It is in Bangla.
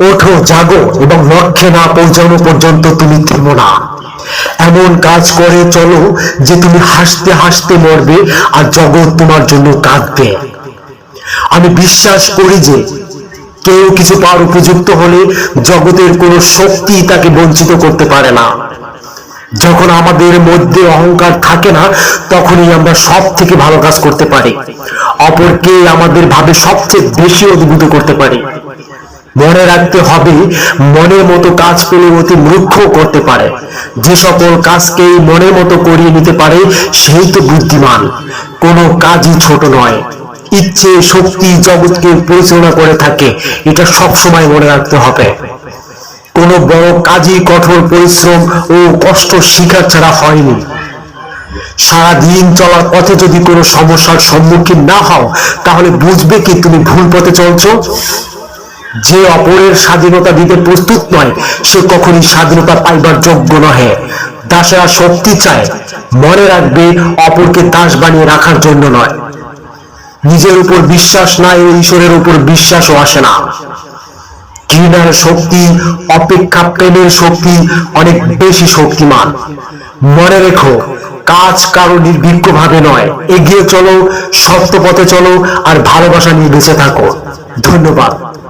ওঠো, জাগো এবং লক্ষ্যে না পৌঁছানো পর্যন্ত তুমি থেমো না। এমন কাজ করে চলো যে তুমি হাসতে হাসতে মরবে আর জগৎ তোমার জন্য কাঁদবে। আমি বিশ্বাস করি যে কেউ কিছু পাওয়ার উপযুক্ত হলে জগতের কোনো শক্তি তাকে বঞ্চিত করতে পারে না। যখন আমাদের মধ্যে অহংকার থাকে না, তখনই আমরা সব থেকে ভালো কাজ করতে পারি। অপরকে আমাদের ভাবে সবচেয়ে বেশি অভিভূত করতে পারি। মনে রাখতে হবে, মনের মতো কাজ পেলে অতি মূর্খ করতে পারে। যে সকল কাজকেই মনের মতো করিয়ে নিতে পারে, সেই তো বুদ্ধিমান। কোনো কাজই ছোট নয়। ইচ্ছে, শক্তি জগৎকে পরিচালনা করে থাকে, এটা সব সময় মনে রাখতে হবে। কোনো বড় কাজই কঠোর পরিশ্রম ও কষ্ট শিকার ছাড়া হয়নি। সারা দিন চলার পথে যদি কোনো সমস্যার সম্মুখীন না হও, তাহলে বুঝবে কি তুমি ভুল পথে চলছো? যে অপরের স্বাধীনতা দিতে প্রস্তুত নয়, সে কখনই স্বাধীনতা পাইবার যোগ্য নহে। দাসেরা শক্তি চায়, মনে রাখবে অপরকে দাস বানিয়ে রাখার জন্য নয়। নিজের উপর বিশ্বাস নাই ও ঈশ্বরের উপর বিশ্বাসও আসে না। ঘৃণার শক্তি, অপেক্ষা প্রেমের শক্তি অনেক বেশি শক্তিমান। মনে রেখো, কাজ কারও নির্ভীক ভাবে নয়। এগিয়ে চলো, সত্য পথে চলো আর ভালোবাসা নিয়ে বেঁচে থাকো। ধন্যবাদ।